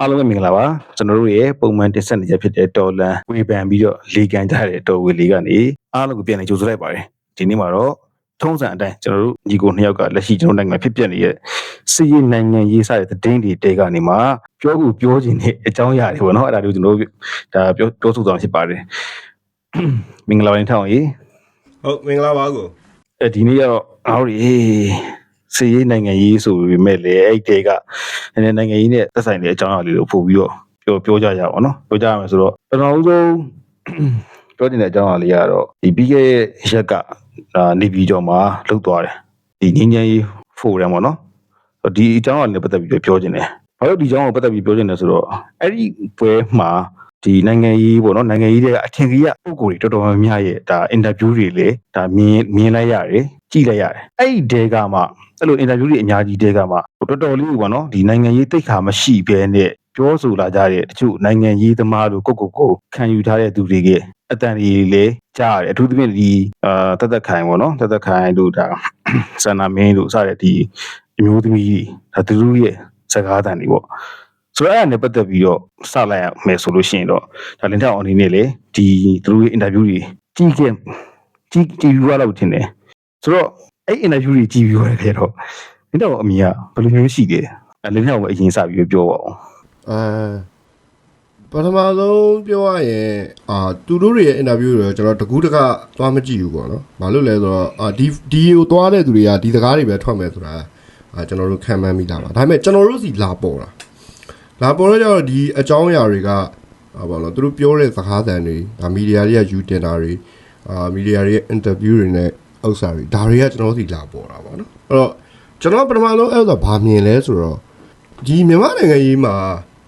အားလုံးပဲမင်္ဂလာပါကျွန်တော်တို့ရဲ့ပုံမှန်တင်ဆက်နေကြဖြစ်တဲ့တော်လန်ဝေဖန်ပြီးတော့လေကန်ကြတဲ့တော်ဝေလေးကနေအားလုံးကိုပြန်လည်ကြိုဆိုလိုက်ပါတယ်ဒီနေ့မှာတော့ထုံးစံအတိုင်းကျွန်တော်တို့ညီကိုနှစ်ယောက်ကလက်ရှိကျွန်တော်နိုင်ငံမှာဖြစ်ပျက်နေတဲ့စီးရီနိုင်ငံရေးစားတဲ့သတင်းတွေတဲကနေမှပြောဖို့ပြောချင်တဲ့အကြောင်းအရာတွေပေါ့နော်အဲ့ဒါတွေကိုကျွန်တော်တို့ဒါပြောပြောဆိုသွားမှာဖြစ်ပါတယ်မင်္ဂလာပါနေထောင်ကြီးဟုတ်မင်္ဂလာပါကိုအဲဒီနေ့ကတော့အားတို့ရေ စီးရီနိုင်ငံရေးဆိုပေမဲ့လေအဲ့တဲကနည်းနည်းနိုင်ငံရေးနဲ့သက်ဆိုင်တဲ့အကြောင်းအရာလေးတွေကိုပို့ပြီးတော့ပြောပြောကြရအောင်နော်ပြောကြရမယ်ဆိုတော့ပထမဆုံးပြောတင်တဲ့အကြောင်းအရာလေးကတော့ဒီပြီးခဲ့တဲ့ရက်ကအာနေပြည်တော်မှာလှုပ်သွားတယ်ဒီငင်းငင်းရေးဖိုရမ်ပေါ့နော်ဒီအကြောင်းအရာလေးနဲ့ပတ်သက်ပြီးပြောချင်တယ်ဘာလို့ဒီအကြောင်းကိုပတ်သက်ပြီးပြောချင်လဲဆိုတော့အဲ့ဒီပွဲမှာ ဒီနိုင်ငံရေးပေါ့နော်နိုင်ငံရေးတွေကအထင်ကြီးကပုံကိုယ်တွေတော်တော်များများရဲ့ဒါအင်တာဗျူးတွေလေဒါမြင်မြင်လိုက်ရတယ်ကြည့်လိုက်ရတယ်အဲ့ဒီတဲကမှအဲ့လိုအင်တာဗျူးတွေအများကြီးတဲကမှတော်တော်လေးပေါ့နော်ဒီနိုင်ငံရေးတိတ်ခါမရှိဘဲနဲ့ပြောဆိုလာကြတဲ့တချို့နိုင်ငံရေးသမားတို့ကိုကိုကိုခံယူထားတဲ့သူတွေကအတန်ကြီးလေကြားရတယ်အထူးသဖြင့်ဒီအာတသက်ခိုင်ပေါ့နော်တသက်ခိုင်တို့ဒါစန္နာမင်းတို့စတဲ့ဒီအမျိုးသမီးတွေဒါသူတို့ရဲ့စကားတန်တွေပေါ့ ဆိုတော့အဲ့ဒါနဲ့ပတ်သက်ပြီးတော့စလိုက်ရမယ်ဆိုလို့ရှိရင်တော့ဒါလင်းထောင်အနေနဲ့လေဒီသူတို့ရဲ့အင်တာဗျူးတွေကြည့်ခဲ့ကြည့်ကြည့်ရတော့ထင်တယ်ဆိုတော့အဲ့အင်တာဗျူးတွေကြည့်ပြီးရခဲ့တော့လင်းထောင်အမြင်ကဘယ်လိုမျိုးရှိတယ်အဲ့လင်းထောင်ကအရင်စပြီးပြောပါအောင်အဲပထမဆုံးပြောရရင်အာသူတို့တွေရဲ့အင်တာဗျူးတွေကျွန်တော်တကူးတကသွားမကြည့်ဘူးပေါ့နော်။ဘာလို့လဲဆိုတော့အာဒီဒီကိုသွားတဲ့သူတွေကဒီစကားတွေပဲထွက်မယ်ဆိုတာအာကျွန်တော်တို့ခံမှန်းမိတာပါ။ဒါပေမဲ့ကျွန်တော်တို့စီလာပေါ်တာ။ လာပေါ်တော့ကျတော့ဒီအကြောင်းအရာတွေကအာဘာလို့သူတို့ပြောတဲ့စကားသံတွေဒါမီဒီယာတွေကယူတင်တာတွေအာမီဒီယာတွေရဲ့အင်တာဗျူးတွေနဲ့ဥစ္စာတွေဒါတွေကကျွန်တော်တို့စီလာပေါ်တာပေါ့နော်။အဲ့တော့ကျွန်တော်ပထမဆုံးအဲ့ဒါဘာမြင်လဲဆိုတော့ဒီမြန်မာနိုင်ငံရေးမှာ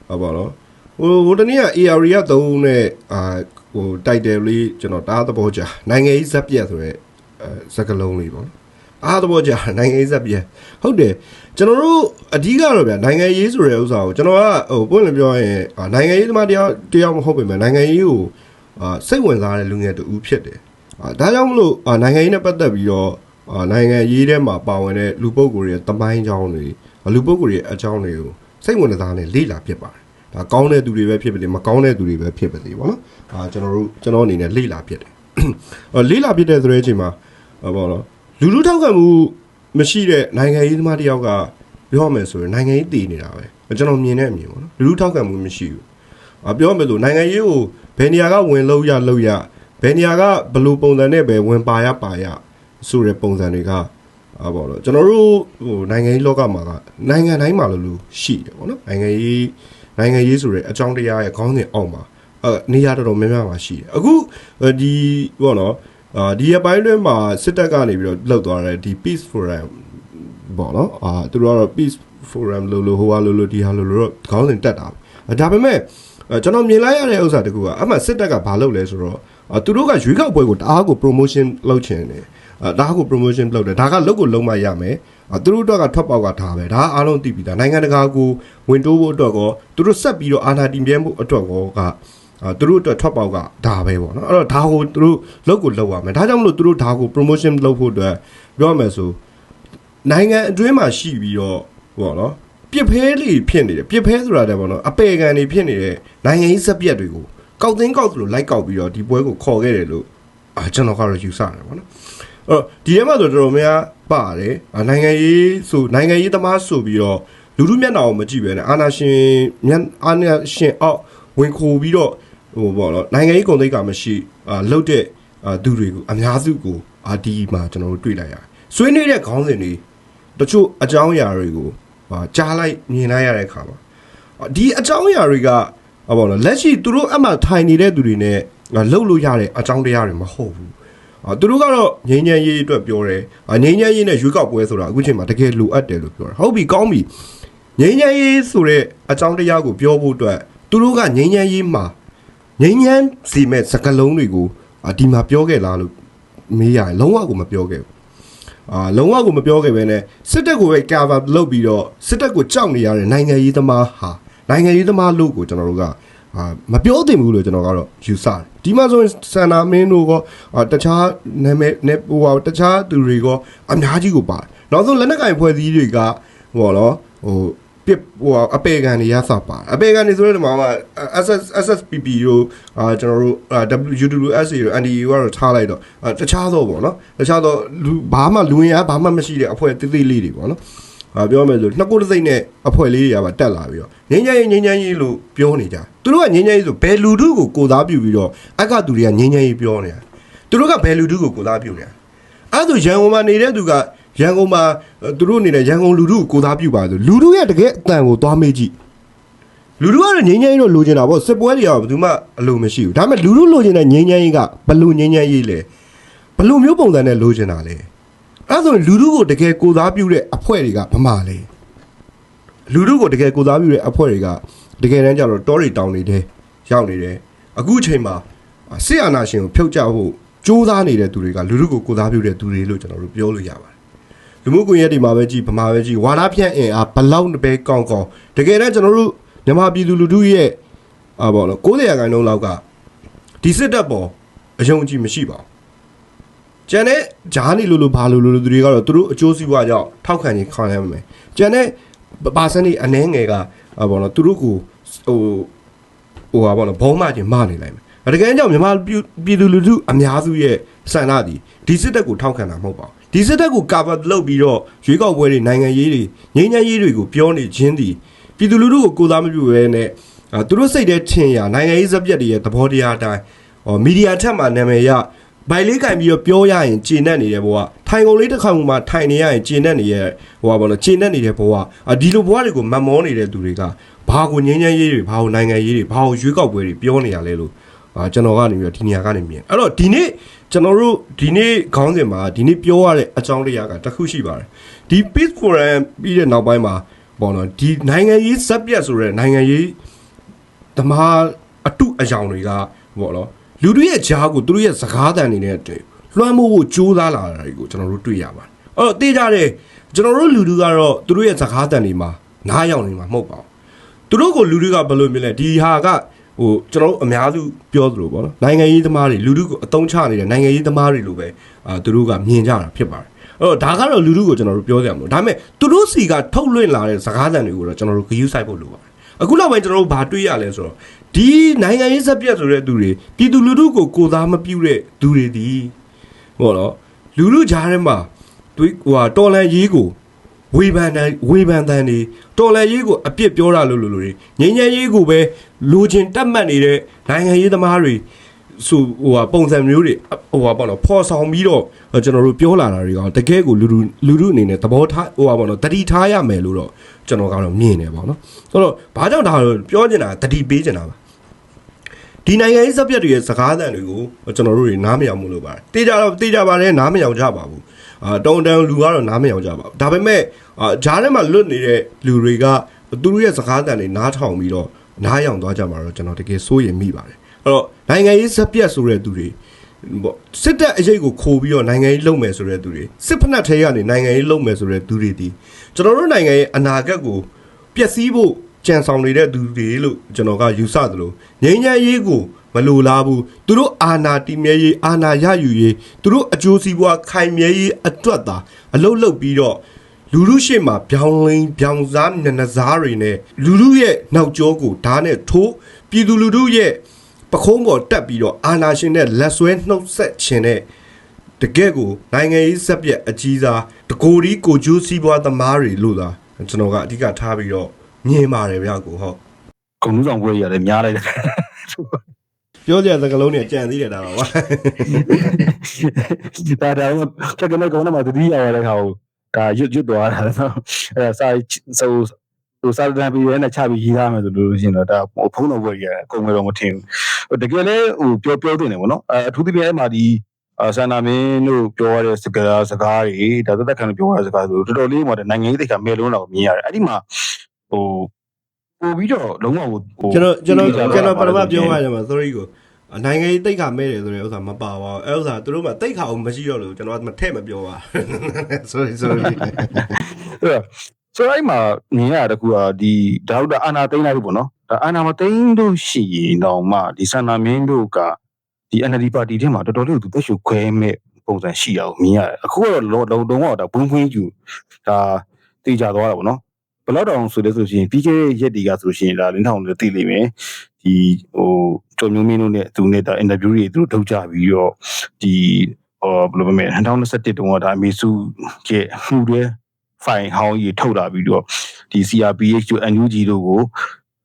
ဟာပါတော့ဟိုဟိုတနေ့က AR ရသုံးနဲ့အာဟိုတိုက်တယ်လေးကျွန်တော်တားသဘောကြနိုင်ငံရေးဇက်ပြက်ဆိုရဲအဲစကလုံးလေးပေါ့ အားသဘောကြနိုင်ငံရေးဇက်ပြက်ဟုတ်တယ်ကျွန်တော်တို့အဓိကတော့ဗျနိုင်ငံရေးဆိုတဲ့ဥစ္စာကိုကျွန်တော်ကဟိုပွင့်လင်းပြောရင်အာနိုင်ငံရေးသမားတယောက်တယောက်မဟုတ်ပေမဲ့နိုင်ငံရေးကိုအာစိတ်ဝင်စားတဲ့လူငယ်တူဖြစ်တယ်အာဒါကြောင့်မလို့အာနိုင်ငံရေးနဲ့ပတ်သက်ပြီးတော့အာနိုင်ငံရေးထဲမှာပါဝင်တဲ့လူပုဂ္ဂိုလ်တွေရဲ့တမိုင်းကြောင်းတွေလူပုဂ္ဂိုလ်တွေရဲ့အကြောင်းတွေကိုစိတ်ဝင်စားတဲ့လေ့လာဖြစ်ပါတယ်ဒါကောင်းတဲ့သူတွေပဲဖြစ်ပါစေမကောင်းတဲ့သူတွေပဲဖြစ်ပါစေပေါ့နော်။အာကျွန်တော်တို့ကျွန်တော်အနေနဲ့လေ့လာဖြစ်တယ်။အော်လေ့လာဖြစ်တဲ့ဆိုတဲ့အချိန်မှာဟောပေါ့နော် လူလူထောက်ခံမှုမရှိတဲ့နိုင်ငံရေးသမားတယောက်ကပြောရမယ်ဆိုရင်နိုင်ငံရေးတည်နေတာပဲ။ကျွန်တော်မြင်တဲ့အမြင်ပေါ့နော်။လူလူထောက်ခံမှုမရှိဘူး။အာပြောရမယ်လို့နိုင်ငံရေးကိုဘယ်နေရာကဝင်လို့ရလို့ရဘယ်နေရာကဘယ်လိုပုံစံနဲ့ပဲဝင်ပါရပါရဆိုတဲ့ပုံစံတွေကအာပေါ့နော်ကျွန်တော်တို့ဟိုနိုင်ငံရေးလောကမှာကနိုင်ငံတိုင်းမှာလို့လို့ရှိတယ်ပေါ့နော်နိုင်ငံရေးနိုင်ငံရေးဆိုတဲ့အကြောင်းတရားရဲ့ခေါင်းစဉ်အောက်မှာအဲနေရာတော်တော်များများမှာရှိတယ်အခုဒီဘောနော် အာဒီအပိုင်းတွင်းမှာစစ်တပ်ကနေပြီးတော့လှုပ်သွားတယ်ဒီ peace forum ဘောနော်အာသူတို့ကတော့ peace forum လို့လို့ဟိုဟာလို့လို့ဒီဟာလို့လို့ခေါင်းစဉ်တက်တာဒါပေမဲ့ကျွန်တော်မြင်လိုက်ရတဲ့ဥစ္စာတကူကအမှစစ်တပ်ကဘာလုပ်လဲဆိုတော့သူတို့ကရွေးကောက်ပွဲကိုတအားကို promotion လုပ်ချင်တယ်အဲဒါကို promotion လုပ်တယ်ဒါကလုပ်ကိုလုံးမရမယ်အဲသူတို့တော့ကထွက်ပေါက်ကဒါပဲဒါအားလုံးသိပြီးသားနိုင်ငံတကာကိုဝင်တိုးဖို့အတွက်ကောသူတို့ဆက်ပြီးတော့အာဏာတည်မြဲမှုအတွက်ကောကအဲ သူတို့အတွက်ထွက်ပေါက်ကဒါပဲပေါ့နော်အဲ့တော့ဒါကိုသူတို့လုပ်ကိုလုပ်ရမယ်ဒါကြောင့်မလို့သူတို့ဒါကို promotion လုပ်ဖို့အတွက်ပြောရမယ်ဆိုနိုင်ငံအတွင်းမှာရှိပြီးတော့ဟောနော်ပြစ်ဖဲလေးဖြစ်နေတယ်ပြစ်ဖဲဆိုတာတဲ့ပေါ့နော်အပေခံတွေဖြစ်နေတဲ့နိုင်ငံရေးစက်ပြက်တွေကိုကောက်သိန်းကောက်သလိုလိုက်ကောက်ပြီးတော့ဒီပွဲကိုခေါ်ခဲ့တယ်လို့အာကျွန်တော်ကတော့ယူဆတယ်ပေါ့နော်အဲ့တော့ဒီထဲမှာဆိုတော်တော်များပါတယ်နိုင်ငံရေးဆိုနိုင်ငံရေးသမားဆိုပြီးတော့လူလူမျက်နှာကိုမကြည့်ပဲနဲ့အာနာရှင်မျက်အာနာရှင်အောက်ဝင်ခိုပြီးတော့ ဟိုပေါ့နော်နိုင်ငံရေးကုန်သိက္ခာမရှိအာလှုပ်တဲ့အာသူတွေကိုအများစုကိုအာဒီမှာကျွန်တော်တို့တွေ့လိုက်ရတယ်ဆွေးနွေးတဲ့ခေါင်းစဉ်တွေတချို့အကြောင်းအရာတွေကိုဟာကြားလိုက်မြင်လိုက်ရတဲ့အခါမှာဒီအကြောင်းအရာတွေကဟောပေါ့နော်လက်ရှိသူတို့အမှထိုင်နေတဲ့သူတွေနဲ့လှုပ်လို့ရတဲ့အကြောင်းတရားတွေမဟုတ်ဘူးအာသူတို့ကတော့ငင်းငယ်ရေးအတွက်ပြောတယ်အာငင်းငယ်ရေးနဲ့ရွေးကောက်ပွဲဆိုတာအခုချိန်မှာတကယ်လိုအပ်တယ်လို့ပြောတယ်ဟုတ်ပြီကောင်းပြီငင်းငယ်ရေးဆိုတဲ့အကြောင်းတရားကိုပြောဖို့အတွက်သူတို့ကငင်းငယ်ရေးမှာ ငင်းငယ်စီမဲ့စကလုံးတွေကိုအာဒီမှာပြောခဲ့လားလို့မေးရတယ်လုံးဝကိုမပြောခဲ့ဘူးအာလုံးဝကိုမပြောခဲ့ပဲနဲ့စစ်တပ်ကိုပဲ cover လုပ်ပြီးတော့စစ်တပ်ကိုကြောက်နေရတဲ့နိုင်ငံရေးသမားဟာနိုင်ငံရေးသမားလို့ကိုကျွန်တော်တို့ကအာမပြောသင့်ဘူးလို့ကျွန်တော်ကတော့ယူဆတယ်ဒီမှာဆိုရင်ဆန္ဒမင်းတို့ကအာတခြားနာမည်နဲ့ဟိုဟာတခြားသူတွေက အများကြီးကိုပါတယ်နောက်ဆုံးလက်နက်ကင်ဖွဲ့စည်းတွေကဟိုတော့ဟို ပပြဟိုအပေကန်တွေရစပါအပေကန်တွေဆိုတဲ့မှာ SS SSPP တို့အာကျွန်တော်တို့ WUWSA တို့ NDU ကတော့ထားလိုက်တော့တခြားသောပေါ့နော်တခြားသောလူဘာမှလူဝင်အားဘာမှမရှိတဲ့အဖွဲ့တိတိလေးတွေပေါ့နော်အာပြောမယ်ဆိုနှစ်ကိုယ်တစ်စိတ်နဲ့အဖွဲ့လေးတွေကပါတက်လာပြီးတော့ငင်းငင်းငင်းငင်းကြီးလို့ပြောနေကြသူတို့ကငင်းငင်းကြီးဆိုဘယ်လူတို့ကိုကိုသားပြုပြီးတော့အကသူတွေကငင်းငင်းကြီးပြောနေတာသူတို့ကဘယ်လူတို့ကိုကိုသားပြုနေတာအဲ့ဒါဆိုရန်ကုန်မှာနေတဲ့သူက ရန်ကုန်မှာသူတို့အနေနဲ့ရန်ကုန်လူတို့ကိုကိုသားပြုပါဆိုလူတို့ရဲ့တကယ်အတန်ကိုသွားမေးကြည့်လူတို့ကတော့ငင်းငင်းကြီးတော့လိုချင်တာပေါ့စစ်ပွဲတွေကဘယ်သူမှအလိုမရှိဘူးဒါပေမဲ့လူတို့လိုချင်တဲ့ငင်းငင်းကြီးကဘလို့ငင်းငင်းကြီးလဲဘလို့မျိုးပုံစံနဲ့လိုချင်တာလဲအဲ့ဒါဆိုလူတို့ကိုတကယ်ကိုသားပြုတဲ့အဖွဲ့တွေကဗမာလဲလူတို့ကိုတကယ်ကိုသားပြုတဲ့အဖွဲ့တွေကတကယ်တမ်းကျတော့တောတွေတောင်တွေထဲရောက်နေတယ်အခုအချိန်မှာစစ်အာဏာရှင်ကိုဖျောက်ချဖို့စ조사နေတဲ့သူတွေကလူတို့ကိုကိုသားပြုတဲ့သူတွေလို့ကျွန်တော်တို့ပြောလို့ရပါတယ် လူမှုကွန်ရက်တွေမှာပဲကြည့်ဗမာပဲကြည့်ဝါဒဖြန့်အင်အားဘလောက်ပဲကောင်းကောင်းတကယ်တမ်းကျွန်တော်တို့မြန်မာပြည်သူလူထုရဲ့အာပေါ့နော်90ရာခိုင်နှုန်းလောက်ကဒီစစ်တပ်ပေါ်အယုံကြည်မရှိပါဘူးကျန်တဲ့ဂျားနေလို့လို့ဘာလို့လို့သူတွေကတော့သူတို့အကျိုးစီးပွားကြောင့်ထောက်ခံခြင်းခံရမယ်ကျန်တဲ့ပါစန်ဒီအနှဲငယ်ကအာပေါ့နော်သူတို့ကိုဟိုဟိုဟာပေါ့နော်ဘုံမခြင်းမနေလိုက်မယ်တကယ်ကြောင့်မြန်မာပြည်သူလူထုအများစုရဲ့စံနာဒီဒီစစ်တပ်ကိုထောက်ခံတာမဟုတ်ပါဘူး ဒီစစ်တပ်ကို cover လုပ်ပြီးတော့ရွေးကောက်ပွဲတွေနိုင်ငံရေးတွေငြိမ်းချမ်းရေးတွေကိုပြောနေခြင်းဒီပြည်သူလူထုကိုကိုစားမပြုဘဲနဲ့အာသူတို့စိတ်ထဲထင်ရနိုင်ငံရေးဇက်ပြက်တွေရဲ့သဘောတရားအတိုင်းဟောမီဒီယာထက်မှနာမည်ရဘိုင်လေးကင်ပြီးတော့ပြောရရင်ကျေနပ်နေတဲ့ဘဝထိုင်ကုန်လေးတစ်ခါမှထိုင်နေရရင်ကျေနပ်နေတဲ့ဟိုပါဘောလို့ကျေနပ်နေတဲ့ဘဝအာဒီလိုဘဝတွေကိုမတ်မောနေတဲ့သူတွေကဘာကိုငြိမ်းချမ်းရေးတွေဘာကိုနိုင်ငံရေးတွေဘာကိုရွေးကောက်ပွဲတွေပြောနေရလဲလို့အာကျွန်တော်ကနေပြီးတော့ဒီနေရာကနေမြင်အဲ့တော့ဒီနေ့ ကျွန်တော်တို့ဒီနေ့ခေါင်းစဉ်မှာဒီနေ့ပြောရတဲ့အကြောင်းတရားကတစ်ခုရှိပါတယ်ဒီ peace forum ပြီးတဲ့နောက်ပိုင်းမှာပေါ့နော်ဒီနိုင်ငံရေးဇက်ပြက်ဆိုတဲ့နိုင်ငံရေးဓမ္မအတုအယောင်တွေကပေါ့နော်လူတွေရဲ့ဂျားကိုသူတို့ရဲ့စကားတန်တွေနဲ့တွေ့လွှမ်းမိုးဖို့ကြိုးစားလာတာတွေကိုကျွန်တော်တို့တွေ့ရပါတယ်အဲ့တော့တေးကြတယ်ကျွန်တော်တို့လူလူကတော့သူတို့ရဲ့စကားတန်တွေမှာနားယောင်နေမှာမဟုတ်ပါဘူးသူတို့ကိုလူတွေကဘယ်လိုမြင်လဲဒီဟာက ဟိုကျွန်တော်တို့အများစုပြောသလိုပေါ့နော်နိုင်ငံရေးသမားတွေလူလူကိုအတုံးချနေတဲ့နိုင်ငံရေးသမားတွေလိုပဲအာသူတို့ကမြင်ကြတာဖြစ်ပါတယ်အဲ့တော့ဒါကတော့လူလူကိုကျွန်တော်တို့ပြောကြမှာမဟုတ်ဒါပေမဲ့သူတို့စီကထုတ်လွှင့်လာတဲ့စကားသံတွေကိုတော့ကျွန်တော်တို့ဂရုစိုက်ဖို့လိုပါတယ်အခုနောက်ပိုင်းကျွန်တော်တို့ဘာတွေ့ရလဲဆိုတော့ဒီနိုင်ငံရေးစက်ပြက်ဆိုတဲ့သူတွေပြည်သူလူထုကိုကိုစားမပြုတဲ့သူတွေဒီဟောတော့လူလူကြားထဲမှာတွေဟိုဟာတော်လန်ရေးကို ဝေဖန်တဲ့ဝေဖန်တဲ့နေတော်လန်ရေးကိုအပြစ်ပြောတာလို့လို့လို့ငင်းငယ်ရေးကိုပဲလိုချင်တက်မှတ်နေတဲ့နိုင်ငံရေးသမားတွေဆိုဟိုဟာပုံစံမျိုးတွေဟိုဟာပေါ့နော်ဖော်ဆောင်ပြီးတော့ကျွန်တော်တို့ပြောလာတာတွေကတကယ်ကိုလူလူလူလူအနေနဲ့သဘောထားဟိုဟာပေါ့နော်တတိထားရမယ်လို့တော့ကျွန်တော်ကတော့မြင်နေပါတော့ဆိုတော့ဘာကြောင့်ဒါပြောနေတာတတိပေးနေတာပါဒီနိုင်ငံရေးစပြက်တွေရဲ့စကားသံတွေကိုကျွန်တော်တို့တွေနားမယောင်မှုလို့ပါတယ်တေးကြတော့တေးကြပါတယ်နားမယောင်ကြပါဘူး အာတုံတန်လူကတော့နားမယောင်ကြပါဘူးဒါပေမဲ့အာဂျားထဲမှာလွတ်နေတဲ့လူတွေကသူတို့ရဲ့စကားသံတွေနားထောင်ပြီးတော့နားယောင်သွားကြမှာတော့ကျွန်တော်တကယ်စိုးရိမ်မိပါတယ်အဲ့တော့နိုင်ငံရေးစပြက်ဆိုတဲ့သူတွေပေါ့စစ်တပ်အရေးကိုခိုးပြီးတော့နိုင်ငံရေးလုပ်မယ်ဆိုတဲ့သူတွေစစ်ဖက်နှက်ထဲကနေနိုင်ငံရေးလုပ်မယ်ဆိုတဲ့သူတွေဒီကျွန်တော်တို့နိုင်ငံရဲ့အနာဂတ်ကိုပျက်စီးဖို့ ကြံဆောင်နေတဲ့သူတွေလို့ကျွန်တော်ကယူဆသလိုငြိမ်းချမ်းရေးကိုမလိုလားဘူးသူတို့အာဏာတည်မြဲရေးအာဏာရယူရေးသူတို့အကျိုးစီးပွားခိုင်မြဲရေးအတွက်သာအလုတ်လုတ်ပြီးတော့လူလူရှိမှပြောင်းလင်းပြောင်းစားမျက်နှာစားတွေနဲ့လူလူရဲ့နောက်ကျောကိုဓာတ်နဲ့ထိုးပြည်သူလူထုရဲ့ပခုံးပေါ်တက်ပြီးတော့အာနာရှင်နဲ့လက်ဆွဲနှုတ်ဆက်ခြင်းနဲ့တကယ့်ကိုနိုင်ငံရေးဆက်ပြက်အကြီးစားတကိုယ်ဒီကိုကျိုးစီးပွားသမားတွေလို့သာကျွန်တော်ကအဓိကထားပြီးတော့ မြင်ပါတယ်ဗျာကိုဟုတ်ကုံလူဆောင်ပွဲရတယ်များလိုက်တယ်ပြောကြတဲ့စကားလုံးတွေကြံသေးတယ်ဒါပါဗျာဒါဒါချက်ကနေကောင်းတယ်မှာတတိယရတဲ့ခါကိုဒါရွတ်ရွတ်သွားတာနော်အဲစာဆိုဟိုစာတန်ပြီးရဲနဲ့ချပြီးရေးသားမယ်ဆိုလို့ရှိရင်တော့ဒါဖုန်းတော်ပွဲကြီးရတယ်အကုန်တော့မထင်ဘူးတကယ်လဲဟိုပြောပြောတင်တယ်ဗောနော်အဲအထူးသဖြင့်အဲ့မှာဒီဆန္ဒမင်းတို့ပြောရတဲ့စကားစကားတွေဒါသက်သက်ခံပြောရတဲ့စကားဆိုတော်တော်လေးမှတော့နိုင်ငံရေးသိက္ခာမဲလုံးတော့မြင်ရတယ်အဲ့ဒီမှာ ဟိုပို့ပြီးတော့လုံးဝဟိုကျွန်တော်ကျွန်တော်ကျွန်တော်ပထမပြောရရင်မှာ sorry ကိုနိုင်ငံရေးတိတ်ခါမဲတယ်ဆိုတဲ့ဥစ္စာမပါပါဘူးအဲဥစ္စာသူတို့မှတိတ်ခါအောင်မရှိတော့လို့ကျွန်တော်မထည့်မပြောပါ sorry sorry အဲ့တော့ဆိုတော့အဲ့မှာမြင်ရတဲ့ကူကဒီဒါဟုတ်တာအာနာသိန်းလိုက်လို့ပေါ့နော်ဒါအာနာမသိန်းလို့ရှိရင်တော့မှဒီဆန္ဒမင်းတို့ကဒီ NLD ပါတီထဲမှာတော်တော်လေးသူတက်ရှုခွဲမဲ့ပုံစံရှိအောင်မြင်ရတယ်အခုကတော့လုံးလုံးတော့ဒါဘုံဘွင်းယူဒါတေချာသွားတာပေါ့နော် ဘဘယ်တော့တောင်ဆိုလဲဆိုရှင်ပြီးခဲ့တဲ့ရက်တွေကဆိုရှင်ဒါလင်းထောင်တွေသိလိမ့်မယ်ဒီဟိုကျော်မျိုးမင်းတို့နဲ့သူနဲ့ဒါအင်တာဗျူးတွေသူတို့ထုတ်ကြပြီးတော့ဒီဟောဘယ်လိုပြောမလဲ2021တုန်းကဒါအမေစုရဲ့မှုတွေဖိုင်ဟောင်းကြီးထုတ်လာပြီးတော့ဒီ CRPH တို့ NUG တို့ကို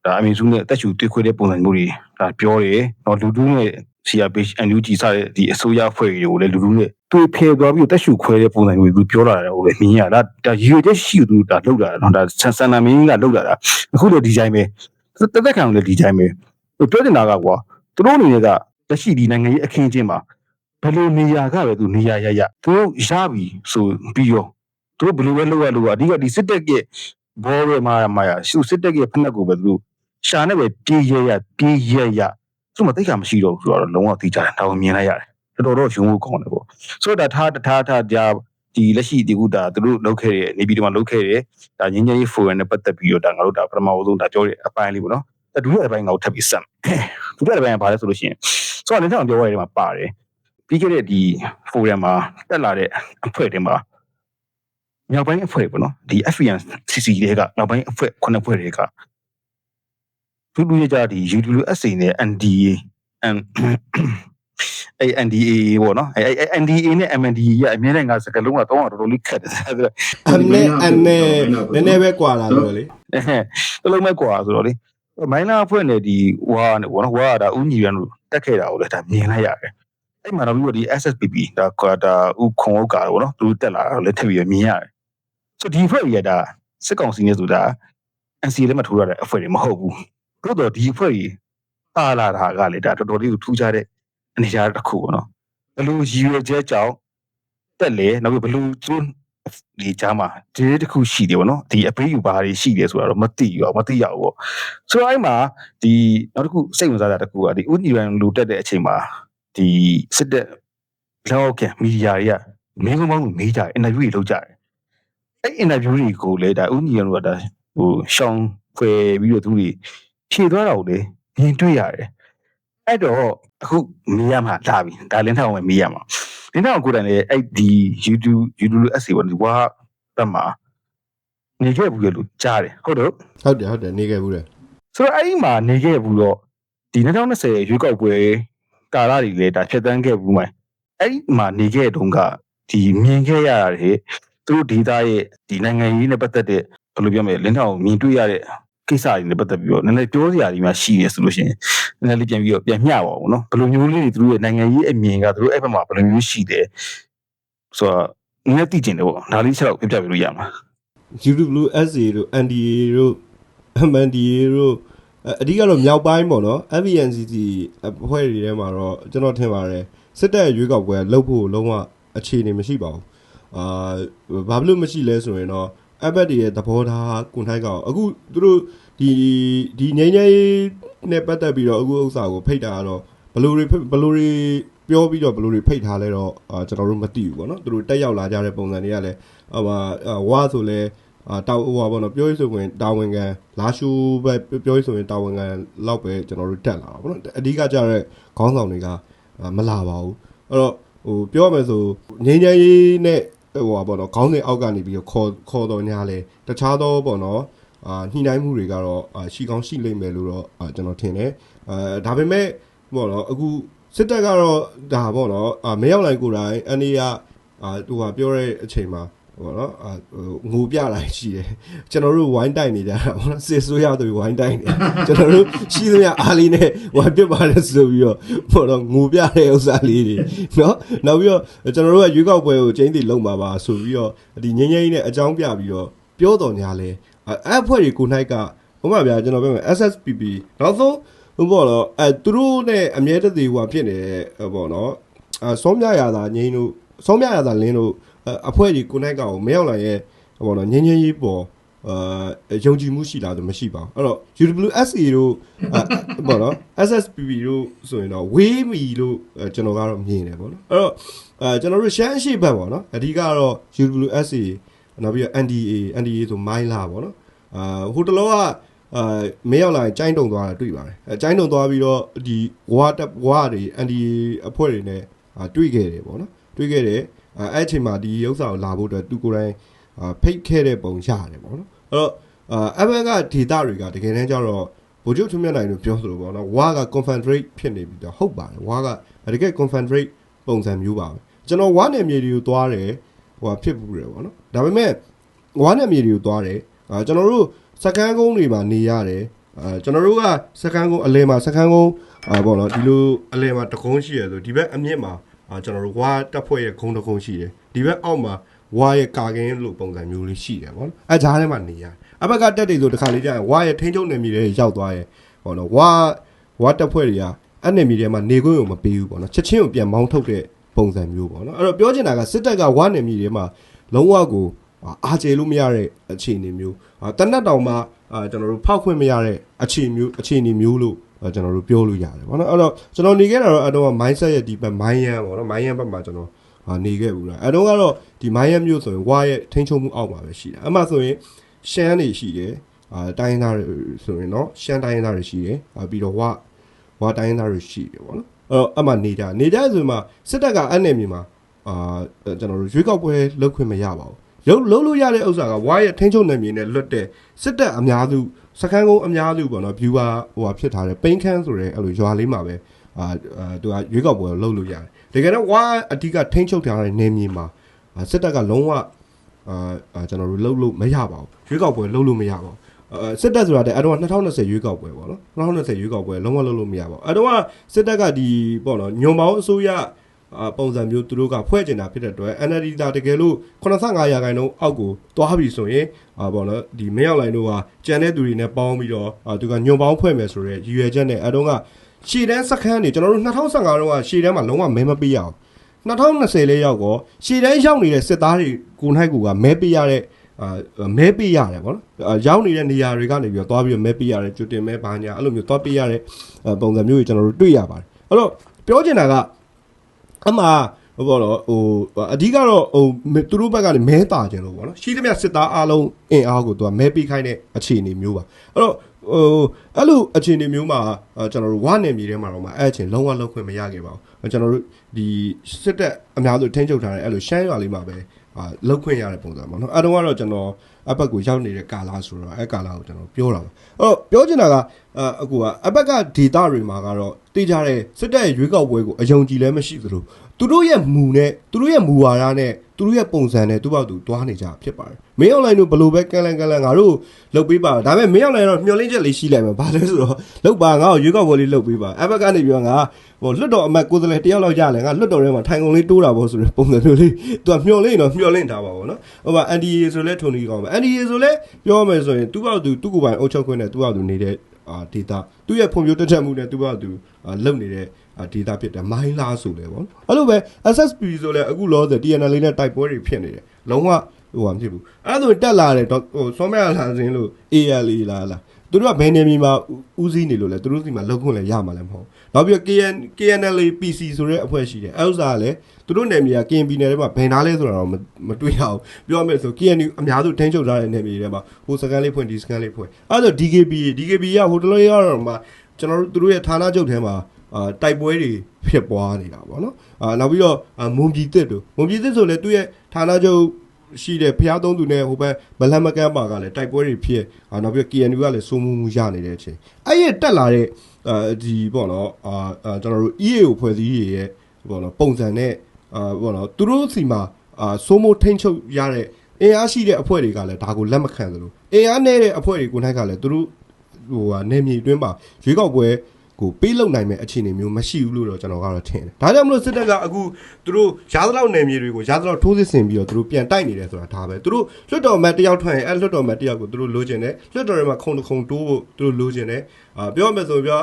ဒါအမေစုနဲ့တက်ချူတွေ့ခွေတဲ့ပုံစံမျိုးတွေဒါပြောတယ်တော့လူတူးနဲ့ CRPH NUG စတဲ့ဒီအစိုးရဖွဲ့တွေကိုလည်းလူလူနဲ့ တွေ့ဖယ်သွားပြီးတက်ရှူခွဲတဲ့ပုံစံမျိုးသူပြောလာတယ်ဟိုလေမြင်ရတာဒါရည်ရွယ်ချက်ရှိသူဒါလောက်လာတာနော်ဒါဆန်ဆန်နာမင်းကလောက်လာတာအခုလည်းဒီဇိုင်းပဲတက်တက်ခံလည်းဒီဇိုင်းပဲဟိုပြောတင်တာကကွာသူတို့အနေနဲ့ကလက်ရှိဒီနိုင်ငံရေးအခင်းချင်းမှာဘယ်လိုနေရာကပဲသူနေရာရရသူတို့ရပြီဆိုပြီးရောသူတို့ဘယ်လိုပဲလုပ်ရလို့အဓိကဒီစစ်တပ်ရဲ့ဘောရမာမာယာရှုစစ်တပ်ရဲ့ဖက်နှက်ကိုပဲသူတို့ရှာနေပဲပြေးရရပြေးရရသူ့မှာတိတ်ခါမရှိတော့ဘူးဆိုတော့လုံးဝသိကြတယ်ဒါကိုမြင်လိုက်ရတယ် တော်တော်တော့ရုံးဖို့ကောင်းတယ်ပေါ့ဆိုတော့ဒါထားတထားထားကြာဒီလက်ရှိဒီခုဒါသူတို့လုပ်ခဲ့တဲ့နေပြည်တော်မှာလုပ်ခဲ့တဲ့ဒါငင်းငယ်ရေးဖိုရမ်နဲ့ပတ်သက်ပြီးတော့ဒါငါတို့ဒါပထမဆုံးဒါပြောတဲ့အပိုင်းလေးပေါ့နော်ဒါဒုတိယအပိုင်းငါတို့ထပ်ပြီးဆက်ဒုတိယအပိုင်းကဘာလဲဆိုလို့ရှိရင်ဆိုတော့လည်းတောင်ပြောရတဲ့မှာပါတယ်ပြီးခဲ့တဲ့ဒီဖိုရမ်မှာတက်လာတဲ့အဖွဲ့တွေမှာမြောက်ပိုင်းအဖွဲ့ပေါ့နော်ဒီ FEN CC တွေကမြောက်ပိုင်းအဖွဲ့ခုနှစ်ဖွဲ့တွေကသူတို့ရကြဒီ UWSA နဲ့ NDA အမ်အဲ့ NDA ပေါ့နော်အဲ့အဲ့ NDA နဲ့ MNDA ရအမြဲတမ်းငါစကလုံးကတော့တော်တော်လေးခက်တယ်ဆိုတော့အနဲ့အနဲ့နည်းနည်းပဲကွာလာလို့လေတလုံးမဲ့ကွာဆိုတော့လေမိုင်းလာအဖွဲ့နဲ့ဒီဝါနဲ့ပေါ့နော်ဝါကဒါဥညီရန်တို့တက်ခဲ့တာကိုလည်းဒါမြင်လိုက်ရတယ်အဲ့မှာတော့ပြီးတော့ဒီ SSPP ဒါကွာဒါဥခုံဥကာပေါ့နော်သူတက်လာတာကိုလည်းထပ်ပြီးမြင်ရတယ်ဆိုဒီအဖွဲ့ကြီးကဒါစစ်ကောင်စီနဲ့ဆိုတာ NCA လည်းမထိုးရတဲ့အဖွဲ့တွေမဟုတ်ဘူးတို့တော့ဒီအဖွဲ့ကြီးပါလာတာကလေဒါတော်တော်လေးကိုထူးခြားတဲ့ အနေအထားတစ်ခုပေါ့နော်ဘယ်လိုရည်ရွယ်ချက်ကြောင့်တက်လေနောက်ပြီးဘယ်လိုသူဒီကြားမှာဒီတစ်ခုရှိတယ်ပေါ့နော်ဒီအပေးယူပါတွေရှိတယ်ဆိုတာတော့မသိရောမသိရဘူးပေါ့ဆိုတော့အဲ့မှာဒီနောက်တစ်ခုစိတ်ဝင်စားတာတစ်ခုကဒီဥညီရန်လူတက်တဲ့အချိန်မှာဒီစစ်တပ်လောက်ကမီဒီယာတွေကမင်းကောင်းကောင်းကိုမေးကြတယ်အင်တာဗျူးတွေလုပ်ကြတယ်အဲ့အင်တာဗျူးတွေကိုလေဒါဥညီရန်တို့ကဒါဟိုရှောင်းဖွယ်ပြီးတော့သူတွေဖြေသွားတာကိုလေမြင်တွေ့ရတယ် အဲ့တော့အခုမေးရမှာလာပြီဒါလင်းထောင်ဝင်မေးရမှာလင်းထောင်ကိုယ်တိုင်လေအဲ့ဒီ YouTube YouTube SC ပေါ့ဒီဝါဘက်မှာနေခဲ့ဘူးလေလို့ကြားတယ်ဟုတ်တော့ဟုတ်တယ်ဟုတ်တယ်နေခဲ့ဘူးလေဆိုတော့အဲ့ဒီမှာနေခဲ့ဘူးတော့ဒီ2020ရွေးကောက်ပွဲကာလတွေလေဒါဖြတ်တန်းခဲ့ဘူးမိုင်အဲ့ဒီမှာနေခဲ့တုန်းကဒီမြင်ခဲ့ရတာတွေသူတို့ဒေတာရဲ့ဒီနိုင်ငံရေးနဲ့ပတ်သက်တဲ့ဘယ်လိုပြောမလဲလင်းထောင်မြင်တွေ့ရတဲ့ ကိစ္စတွေနဲ့ပတ်သက်ပြီးတော့နည်းနည်းပြောစရာတွေမှရှိရဆိုလို့ရှိရင်နည်းနည်းလေးပြန်ပြီးတော့ပြန်မျှပါဦးနော်ဘယ်လိုမျိုးလေးတွေသူတို့ရဲ့နိုင်ငံရေးအမြင်ကသူတို့အဲ့ဘက်မှာဘယ်လိုမျိုးရှိတယ်ဆိုတော့နည်းနည်းသိကျင်တယ်ပေါ့ဒါလေးချက်တော့ပြပြပြလို့ရမှာ UWSA တို့ NDA တို့ MNDA တို့အအဓိကတော့မြောက်ပိုင်းပေါ့နော် FVNCC အဖွဲ့တွေထဲမှာတော့ကျွန်တော်ထင်ပါတယ်စစ်တပ်ရဲ့ရွေးကောက်ပွဲလှုပ်ဖို့လုံးဝအခြေအနေမရှိပါဘူးအာဘာဖြစ်လို့မရှိလဲဆိုရင်တော့ အဘက်တွေရဲ့သဘောထားကွန်ထိုက်ကအခုသူတို့ဒီဒီငိမ့်ငိမ့်နဲ့ပတ်သက်ပြီးတော့အခုဥစ္စာကိုဖိတ်တာကတော့ဘယ်လိုတွေဖိဘယ်လိုတွေပြောပြီးတော့ဘယ်လိုတွေဖိတ်ထားလဲတော့အာကျွန်တော်တို့မသိဘူးပေါ့နော်သူတို့တက်ရောက်လာကြတဲ့ပုံစံတွေကလည်းဟိုဟာဝါဆိုလဲအာတောက်ဟိုပါဘောနော်ပြောရဆိုရင်တာဝန်ခံလာရှူပဲပြောရဆိုရင်တာဝန်ခံလောက်ပဲကျွန်တော်တို့တက်လာတာဗောနော်အဓိကကြတဲ့ခေါင်းဆောင်တွေကအာမလာပါဘူးအဲ့တော့ဟိုပြောရမယ်ဆိုငင်းငယ်ရေးနဲ့ ဟိုပါဘောနော်ခေါင်းစဉ်အောက်ကနေပြီးတော့ခေါ်ခေါ်တော်ညာလဲတခြားသောဘောနော်အာညှိနှိုင်းမှုတွေကတော့အာရှိကောင်းရှိလိမ့်မယ်လို့တော့အာကျွန်တော်ထင်တယ်အဲဒါပေမဲ့ဘောနော်အခုစစ်တပ်ကတော့ဒါဘောနော်အာမရောက်လိုက်ကိုယ်တိုင်အနေရအာဟိုဟာပြောတဲ့အချိန်မှာ ဟောနော်အာဟိုငိုပြလာရှိတယ်ကျွန်တော်တို့ဝိုင်းတိုက်နေကြတာဟောနော်စစ်ဆိုးရသူဝိုင်းတိုက်နေကျွန်တော်တို့ရှိသမျှအားလေးနဲ့ဝိုင်းပြစ်ပါတယ်ဆိုပြီးတော့ဟောတော့ငိုပြတဲ့ဥစ္စာလေးတွေနော်နောက်ပြီးတော့ကျွန်တော်တို့ကရွေးကောက်ပွဲကိုကျင်းတည်လုံပါပါဆိုပြီးတော့ဒီငင်းငင်းနဲ့အကြောင်းပြပြီးတော့ပြောတော်ညာလဲအဲ့အဖွဲ့တွေကို၌ကဟိုမှာဗျာကျွန်တော်ပြောမယ် SSPP နောက်ဆုံးဟိုပေါ့နော်အဲသူတို့နဲ့အမြဲတည်းဟိုဖြစ်နေတဲ့ဟိုပေါ့နော်အဲစောမြရတာငိမ့်တို့စောမြရတာလင်းတို့ အဖွဲ့ကြီးကိုနိုင်ကောင်မရောက်လာရဲ့ဟောတော့ငင်းငင်းရေးပေါ်အာယုံကြည်မှုရှိလားဆိုမရှိပါဘူးအဲ့တော့ UWSA တို့ဘောနော် SSPP တို့ဆိုရင်တော့ဝေးမီလို့ကျွန်တော်ကတော့မြင်တယ်ပေါ့နော်အဲ့တော့အဲကျွန်တော်တို့ရှမ်းရှိဘက်ပေါ့နော်အဓိကတော့ UWSA နောက်ပြီးတော့ NDA NDA ဆိုမိုင်းလာပေါ့နော်အာဟိုတလောကအာမင်းရောက်လာရင်ကျိုင်းတုံသွားတာတွေ့ပါတယ်အဲကျိုင်းတုံသွားပြီးတော့ဒီဝါတက်ဝါတွေ NDA အဖွဲ့တွေနဲ့တွေ့ခဲ့တယ်ပေါ့နော်တွေ့ခဲ့တယ် အဲအဲ့အချိန်မှာဒီဥစ္စာကိုလာဖို့အတွက်သူကိုယ်တိုင်အာဖိတ်ခဲ့တဲ့ပုံရတယ်ပေါ့နော်အဲ့တော့အာအဘက်ကဒေတာတွေကတကယ်တမ်းကျတော့ဗိုလ်ချုပ်ထွန်းမြတ်နိုင်တို့ပြောသလိုပေါ့နော်ဝါက confederate ဖြစ်နေပြီတော့ဟုတ်ပါတယ်ဝါကတကယ် confederate ပုံစံမျိုးပါပဲကျွန်တော်ဝါနယ်မြေတွေကိုသွားတယ်ဟိုဟာဖြစ်ဘူးတယ်ပေါ့နော်ဒါပေမဲ့ဝါနယ်မြေတွေကိုသွားတယ်အာကျွန်တော်တို့စကန်းကုန်းတွေမှာနေရတယ်အာကျွန်တော်တို့ကစကန်းကုန်းအလဲမှာစကန်းကုန်းအာပေါ့နော်ဒီလိုအလဲမှာတကုန်းရှိရဆိုဒီဘက်အမြင့်မှာ အာကျွန်တော်တို့ဝါတက်ဖွဲ့ရဲ့ခုံးတကုန်းရှိတယ်ဒီဘက်အောက်မှာဝါရဲ့ကာကင်းလို့ပုံစံမျိုးလေးရှိတယ်ပေါ့နော်အဲကြားထဲမှာနေရတယ်အဘက်ကတက်တယ်ဆိုတခါလေးကြာရင်ဝါရဲ့ထိန်းချုပ်နယ်မြေတွေရောက်သွားရဲ့ပေါ့နော်ဝါဝါတက်ဖွဲ့တွေကအဲ့နယ်မြေတွေမှာနေခွင့်ကိုမပေးဘူးပေါ့နော်ချက်ချင်းကိုပြန်မောင်းထုတ်တဲ့ပုံစံမျိုးပေါ့နော်အဲ့တော့ပြောချင်တာကစစ်တပ်ကဝါနယ်မြေတွေမှာလုံးဝကိုအာကျေလို့မရတဲ့အခြေအနေမျိုးအာတနက်တောင်မှအာကျွန်တော်တို့ဖောက်ခွင့်မရတဲ့အခြေမျိုးအခြေအနေမျိုးလို့အာ ကျွန်တော်တို့ပြောလို့ရတယ်ပေါ့နော်အဲ့တော့ကျွန်တော်နေခဲ့တာတော့အတော့ mindset ရဲ့ဒီဘက် mind ရန်ပေါ့နော် mind ရန်ဘက်မှာကျွန်တော်နေခဲ့ဘူးလားအဲ့တော့ကတော့ဒီ mind ရန်မျိုးဆိုရင်ဝါရဲ့ထိန်းချုပ်မှုအောက်မှာပဲရှိတာအမှဆိုရင်ရှမ်းနေရှိတယ်အာတိုင်းသားတွေဆိုရင်တော့ရှမ်းတိုင်းသားတွေရှိတယ်ပြီးတော့ဝါဝါတိုင်းသားတွေရှိတယ်ပေါ့နော်အဲ့တော့အမှနေကြနေကြဆိုရင်မှစစ်တပ်ကအဲ့နယ်မြေမှာအာကျွန်တော်တို့ရွေးကောက်ပွဲလုပ်ခွင့်မရပါဘူးလုံးလုံးလို့ရတဲ့ဥစ္စာကဝါရဲ့ထိန်းချုပ်နယ်မြေနဲ့လွတ်တဲ့စစ်တပ်အများစု စခန်းကုန်းအများစုပေါ့နော် viewer ဟိုဟာဖြစ်ထားတဲ့ပိန်းခန်းဆိုတဲ့အဲ့လိုရွာလေးမှာပဲအာအာသူကရွေးကောက်ပွဲလုပ်လို့ရတယ်တကယ်တော့ဝါအတိကထိန်းချုပ်ထားတဲ့နယ်မြေမှာအာစစ်တပ်ကလုံးဝအာအာကျွန်တော်တို့လှုပ်လို့မရပါဘူးရွေးကောက်ပွဲလှုပ်လို့မရပါဘူးအဲစစ်တပ်ဆိုတာတဲ့အဲ့တော့2020ရွေးကောက်ပွဲပေါ့နော်2020ရွေးကောက်ပွဲလုံးဝလှုပ်လို့မရပါဘူးအဲ့တော့စစ်တပ်ကဒီပေါ့နော်ညွန်ပေါင်းအစိုးရအာ ပုံစံမျိုးသူတို့ကဖွဲ့ကျင်တာဖြစ်တဲ့အတွက် NLD ဒါတကယ်လို့85ရာခိုင်နှုန်းအောက်ကိုသွားပြီဆိုရင်အာပေါ့နော်ဒီမင်းအောင်လိုင်တို့ကကြံတဲ့သူတွေနဲ့ပေါင်းပြီးတော့အာသူကညွန်ပေါင်းဖွဲ့မယ်ဆိုတော့ရည်ရွယ်ချက်နဲ့အဲ့တော့ကရှည်တန်းစခန်းနေကျွန်တော်တို့2015တုန်းကရှည်တန်းမှာလုံးဝမဲမပေးရအောင်2020လေးရောက်တော့ရှည်တန်းရောက်နေတဲ့စစ်သားတွေကိုနိုင်ကူကမဲပေးရတဲ့အာမဲပေးရတယ်ဗောနော်အာရောက်နေတဲ့နေရာတွေကနေပြီးတော့သွားပြီးတော့မဲပေးရတယ်ကျွတင်မဲဘာညာအဲ့လိုမျိုးသွားပေးရတဲ့ပုံစံမျိုးတွေကျွန်တော်တို့တွေ့ရပါတယ်အဲ့တော့ပြောချင်တာက အမှဟိုပေါ့နော်ဟိုအဓိကတော့ဟိုသူတို့ဘက်ကနေမဲတာခြင်းလို့ပေါ့နော်ရှိသမျှစစ်သားအားလုံးအင်အားကိုသူကမဲပေးခိုင်းတဲ့အခြေအနေမျိုးပါအဲ့တော့ဟိုအဲ့လိုအခြေအနေမျိုးမှာကျွန်တော်တို့ဝါနယ်မြေထဲမှာတော့မှအဲ့အချိန်လုံးဝလောက်ခွင့်မရခဲ့ပါဘူးကျွန်တော်တို့ဒီစစ်တပ်အများစုထိန်းချုပ်ထားတဲ့အဲ့လိုရှမ်းရွာလေးမှာပဲအာလောက်ခွင့်ရတဲ့ပုံစံပေါ့နော်အဲ့တော့ကတော့ကျွန်တော်အဘက်ကိုရောက်နေတဲ့ကာလာဆိုတော့အဲ့ကာလာကိုကျွန်တော်ပြောတာပါအဲ့တော့ပြောချင်တာက အခုကအဘက်ကဒေတာတွေမှာကတော့တေးကြတဲ့စစ်တပ်ရဲ့ရွေးကောက်ပွဲကိုအယုံကြည်လည်းမရှိသလိုသူတို့ရဲ့မူနဲ့သူတို့ရဲ့မူဝါဒနဲ့သူတို့ရဲ့ပုံစံနဲ့သူ့ဘောက်သူတွားနေကြဖြစ်ပါတယ်မင်းအွန်လိုင်းတို့ဘလို့ပဲကန်လန်ကန်လန်ငါတို့လုတ်ပေးပါဒါပေမဲ့မင်းအွန်လိုင်းတော့မျှော်လင့်ချက်လေးရှိလိုက်မှာဘာလဲဆိုတော့လုတ်ပါငါ့ကိုရွေးကောက်ပွဲလေးလုတ်ပေးပါအဘက်ကနေပြောငါဟိုလွတ်တော်အမတ်ကိုယ်စားလှယ်တယောက်လောက်ရလဲငါလွတ်တော်ထဲမှာထိုင်ကုန်လေးတိုးတာပေါ့ဆိုတဲ့ပုံစံမျိုးလေးသူကမျှော်လင့်တော့မျှော်လင့်ထားပါဘောနော်ဟိုမှာ NDA ဆိုလဲထုံနေကောင်းပါ NDA ဆိုလဲပြောမယ်ဆိုရင်သူ့ဘောက်သူသူ့ကိုယ်ပိုင်အုပ်ချုပ်ခွင့်နဲ့သူ့ဘောက်သူနေတဲ့ အာ data သူ့ရဲ့ဖွံ့ဖြိုးတက်ချက်မှုနဲ့သူ့ဘောက်သူလုံနေတဲ့ data ဖြစ်တယ်မိုင်းလားဆိုလဲပေါ့အဲ့လိုပဲ SSP ဆိုလဲအခုလောဆယ် TNL လေးနဲ့တိုက်ပွဲတွေဖြစ်နေတယ်လုံးဝဟိုဟာမဖြစ်ဘူးအဲ့ဒါဆိုတက်လာတယ်ဟိုစောမဲလာစင်းလို့ AL လားလား သူတို့ကဘယ်နေမီမှာဦးစီးနေလို့လဲသူတို့စီမှာလောက်ခွင့်လဲရမှာလဲမဟုတ်နောက်ပြီး KN KNL PC ဆိုတဲ့အဖွဲ့ရှိတယ်အဲ့ဥစ္စာကလည်းသူတို့နယ်မြေက KNB နယ်ထဲမှာဘယ်နာလဲဆိုတာတော့မတွေ့ရအောင်ပြောမယ်ဆို KNU အများစုထိန်းချုပ်ထားတဲ့နယ်မြေတွေထဲမှာဟိုစကန်လေးဖွင့်ဒီစကန်လေးဖွင့်အဲ့ဒါ DKB DKB ကဟိုတလို့ရတော့မှကျွန်တော်တို့သူတို့ရဲ့ဌာနချုပ်ထဲမှာအာတိုက်ပွဲတွေဖြစ်ပွားနေတာပေါ့နော်အာနောက်ပြီးတော့မွန်ပြည်တစ်တို့မွန်ပြည်တစ်ဆိုလည်းသူ့ရဲ့ဌာနချုပ် ရှိတဲ့ဖျားသုံးသူနဲ့ဟိုဘက်မလန်မကန်းပါကလည်းတိုက်ပွဲတွေဖြစ်အာနောက်ပြီး KNU ကလည်းစိုးမိုးမှုရနေတဲ့အချိန်အဲ့ရတက်လာတဲ့အဲဒီပေါ့နော်အာကျွန်တော်တို့ EA ကိုဖွဲ့စည်းရရဲ့ပေါ့နော်ပုံစံနဲ့အာပေါ့နော်သူတို့စီမှာအာစိုးမိုးထိန်ချုပ်ရတဲ့အင်အားရှိတဲ့အဖွဲ့တွေကလည်းဒါကိုလက်မခံသလိုအင်အားနည်းတဲ့အဖွဲ့တွေကိုနိုင်ကလည်းသူတို့ဟိုဟာနေမြေအတွင်းမှာရွေးကောက်ပွဲ ကိုပေးလုံနိုင်မဲ့အခြေအနေမျိုးမရှိဘူးလို့တော့ကျွန်တော်ကတော့ထင်တယ်။ဒါကြောင့်မလို့စစ်တပ်ကအခုသူတို့ရာသလောက်နယ်မြေတွေကိုရာသလောက်ထိုးစစ်ဆင်ပြီးတော့သူတို့ပြန်တိုက်နေတယ်ဆိုတာဒါပဲ။သူတို့လွတ်တော်မတ်တယောက်ထွက်ရင်အဲလွတ်တော်မတ်တယောက်ကိုသူတို့လိုချင်တယ်။လွတ်တော်ထဲမှာခုံတစ်ခုံတိုးဖို့သူတို့လိုချင်တယ်။အာပြောမယ်ဆိုပြော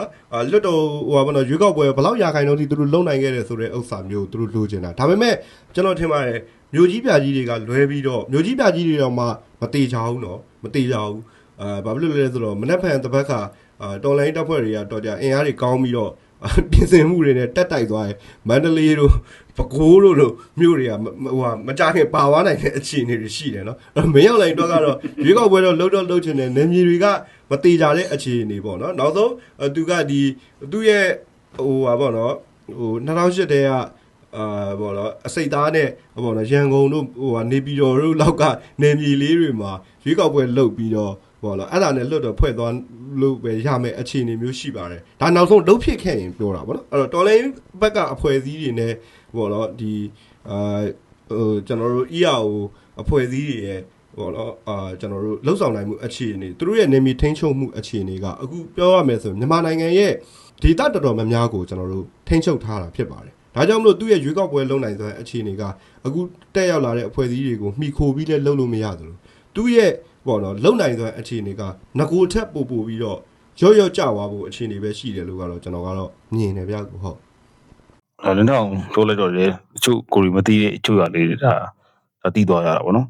လွတ်တော်ဟိုဘာလို့ရွေးကောက်ပွဲဘလောက်ရာခိုင်နှုန်းထိသူတို့လုံနိုင်ခဲ့တယ်ဆိုတဲ့ဥစ္စာမျိုးသူတို့လိုချင်တာ။ဒါပေမဲ့ကျွန်တော်ထင်ပါတယ်မြို့ကြီးပြကြီးတွေကလွဲပြီးတော့မြို့ကြီးပြကြီးတွေတော့မှမတေချအောင်တော့မတေချအောင်အာဘာဖြစ်လို့လဲဆိုတော့မနက်ဖြန်တစ်ပတ်ခါ အာတော်လိုင်းတပ်ဖွဲ့တွေကတော့ကြအင်အားတွေကောင်းပြီးတော့ပြင်ဆင်မှုတွေနဲ့တက်တိုက်သွားရင်မန္တလေးတို့ပကိုးတို့လိုမြို့တွေကဟိုဟာမကြခင်ပါသွားနိုင်တဲ့အခြေအနေတွေရှိတယ်နော်အဲ့မင်းရောက်လိုက်တော့ကတော့ရွေးကောက်ပွဲတော့လှုပ်တော့လှုပ်ချင်တယ်နေမြေတွေကမတေကြတဲ့အခြေအနေပေါ့နော်နောက်ဆုံးသူကဒီသူ့ရဲ့ဟိုဟာပေါ့နော်ဟို2008တည်းကအာဘောနော်အစိတ်သားနဲ့ဘောနော်ရန်ကုန်တို့ဟိုဟာနေပြည်တော်တို့လောက်ကနေမြေလေးတွေမှာရွေးကောက်ပွဲလှုပ်ပြီးတော့ ဘောနော်အဲ့ဒါနဲ့လွတ်တော့ဖွဲ့သွားလို့ပဲရမယ်အခြေအနေမျိုးရှိပါတယ်ဒါနောက်ဆုံးလုံးဖြစ်ခဲ့ရင်ပြောတာဗောနော်အဲ့တော့တော်လိုင်းဘက်ကအဖွဲ့အစည်းတွေနဲ့ဘောနော်ဒီအာဟိုကျွန်တော်တို့ EAO အဖွဲ့အစည်းတွေရဲ့ဘောနော်အာကျွန်တော်တို့လှုပ်ဆောင်နိုင်မှုအခြေအနေသူတို့ရဲ့နေမီထိန်းချုပ်မှုအခြေအနေကအခုပြောရမယ်ဆိုရင်မြန်မာနိုင်ငံရဲ့ဒေသတော်တော်များများကိုကျွန်တော်တို့ထိန်းချုပ်ထားတာဖြစ်ပါတယ်ဒါကြောင့်မလို့သူ့ရဲ့ရွေးကောက်ပွဲလုံနိုင်တဲ့အခြေအနေကအခုတက်ရောက်လာတဲ့အဖွဲ့အစည်းတွေကိုမှီခိုပြီးလဲလှုပ်လို့မရသလိုသူ့ရဲ့ ပေါ့နော်လုံနိုင်တဲ့အခြေအနေကငကိုထက်ပို့ပို့ပြီးတော့ရော့ရော့ကြသွားဖို့အခြေအနေပဲရှိတယ်လို့ကတော့ကျွန်တော်ကတော့မြင်တယ်ဗျာကိုဟုတ်အဲလင်းတော့ပြောလိုက်တော့လေအချို့ကိုရီမသိတဲ့အချို့ရလေးတွေဒါဒါတည်သွားရတာပေါ့နော်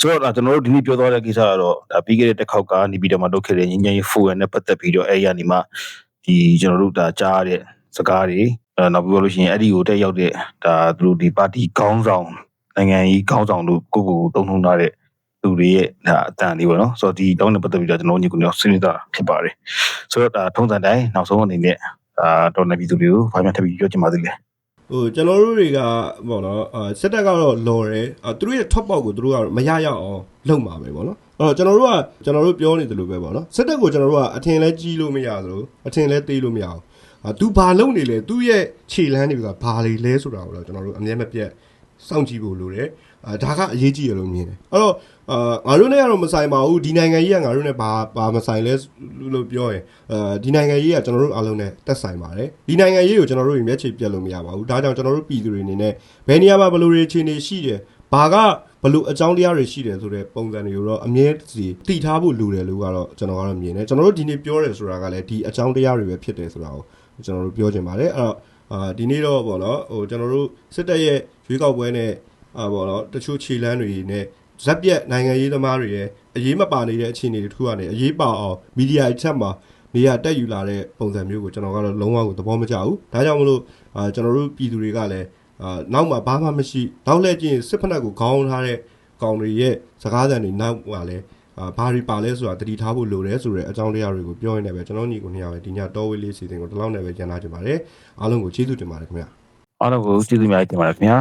ဆိုတော့ဒါကျွန်တော်တို့ဒီနေ့ပြောသွားတဲ့ကိစ္စကတော့ဒါပြီးခဲ့တဲ့တစ်ခေါက်ကနေပြီးတော့မှလုပ်ခဲ့တဲ့ငញ្ញရေးဖူရနဲ့ပတ်သက်ပြီးတော့အဲ့ရနေမှာဒီကျွန်တော်တို့ဒါကြားရတဲ့စကားတွေအဲနောက်ပြီးတော့လို့ရှိရင်အဲ့ဒီကိုတက်ရောက်တဲ့ဒါသူတို့ဒီပါတီခေါင်းဆောင်နိုင်ငံရေးခေါင်းဆောင်တို့ကိုကိုကိုတုံ့ထုံထားတဲ့ လူတွေရဲ့ဒါအတန်လေးပေါ့နော်ဆိုတော့ဒီတောင်းနဲ့ပတ်သက်ပြီးတော့ကျွန်တော်ညီကိုညောဆွေးနွေးတာဖြစ်ပါတယ်ဆိုတော့ဒါထုံးစံတိုင်းနောက်ဆုံးအနေနဲ့ဒါတော်နေပြည်သူတွေကိုဘာမှထပ်ပြီးပြောချင်ပါသေးလဲဟိုကျွန်တော်တို့တွေကပေါ့နော်အာစစ်တပ်ကတော့လော်တယ်အာသူတို့ရဲ့ top ပေါက်ကိုသူတို့ကမရရအောင်လုပ်မှာပဲပေါ့နော်အဲ့တော့ကျွန်တော်တို့ကကျွန်တော်တို့ပြောနေတယ်လို့ပဲပေါ့နော်စစ်တပ်ကိုကျွန်တော်တို့ကအထင်လဲကြီးလို့မရသလိုအထင်လဲသေးလို့မရအောင်အာသူဘာလုပ်နေလဲသူ့ရဲ့ခြေလမ်းတွေကဘာတွေလဲဆိုတာကိုတော့ကျွန်တော်တို့အမြဲမပြတ်စောင့်ကြည့်ဖို့လိုတယ် အာဒါကအရေးကြီးရလို့မြင်တယ်အဲ့တော့အာငါတို့နဲ့ကတော့မဆိုင်ပါဘူးဒီနိုင်ငံကြီးကငါတို့နဲ့ဘာဘာမဆိုင်လဲလို့ပြောရင်အဲဒီနိုင်ငံကြီးကကျွန်တော်တို့အားလုံးနဲ့တက်ဆိုင်ပါတယ်ဒီနိုင်ငံကြီးကိုကျွန်တော်တို့မျက်ခြေပြတ်လို့မရပါဘူးဒါကြောင့်ကျွန်တော်တို့ပြည်သူတွေအနေနဲ့ဘယ်နေရာမှာဘယ်လိုတွေအခြေအနေရှိတယ်ဘာကဘယ်လိုအကြောင်းတရားတွေရှိတယ်ဆိုတဲ့ပုံစံတွေကိုတော့အမြဲစီတည်ထားဖို့လိုတယ်လို့ကတော့ကျွန်တော်ကတော့မြင်တယ်ကျွန်တော်တို့ဒီနေ့ပြောတယ်ဆိုတာကလည်းဒီအကြောင်းတရားတွေပဲဖြစ်တယ်ဆိုတာကိုကျွန်တော်တို့ပြောချင်ပါတယ်အဲ့တော့အာဒီနေ့တော့ပေါ့နော်ဟိုကျွန်တော်တို့စစ်တပ်ရဲ့ရွေးကောက်ပွဲနဲ့ အာပေါ့နော်တချို့ခြေလမ်းတွေနဲ့ဇက်ပြက်နိုင်ငံရေးသမားတွေရဲ့အရေးမပါနေတဲ့အခြေအနေတွေထူကနေအရေးပါအောင်မီဒီယာအချက်မှာနေရာတက်ယူလာတဲ့ပုံစံမျိုးကိုကျွန်တော်ကတော့လုံးဝကိုသဘောမကျဘူးဒါကြောင့်မလို့အာကျွန်တော်တို့ပြည်သူတွေကလည်းအာနောက်မှာဘာမှမရှိနောက်လဲကျရင်စစ်ဖက်နှက်ကိုခေါင်းထားတဲ့ကောင်တွေရဲ့စကားသံတွေနောက်မှာလည်းအာဘာတွေပါလဲဆိုတာတတိထားဖို့လိုတယ်ဆိုတဲ့အကြောင်းတရားတွေကိုပြောရင်းနဲ့ပဲကျွန်တော်ညီကိုနှစ်ယောက်ပဲဒီညတော်ဝေးလေးစီစဉ်ကိုဒီလောက်နဲ့ပဲကြံလာကြပါတယ်အားလုံးကိုကျေးဇူးတင်ပါတယ်ခင်ဗျာအားလုံးကိုကျေးဇူးများတင်ပါတယ်ခင်ဗျာ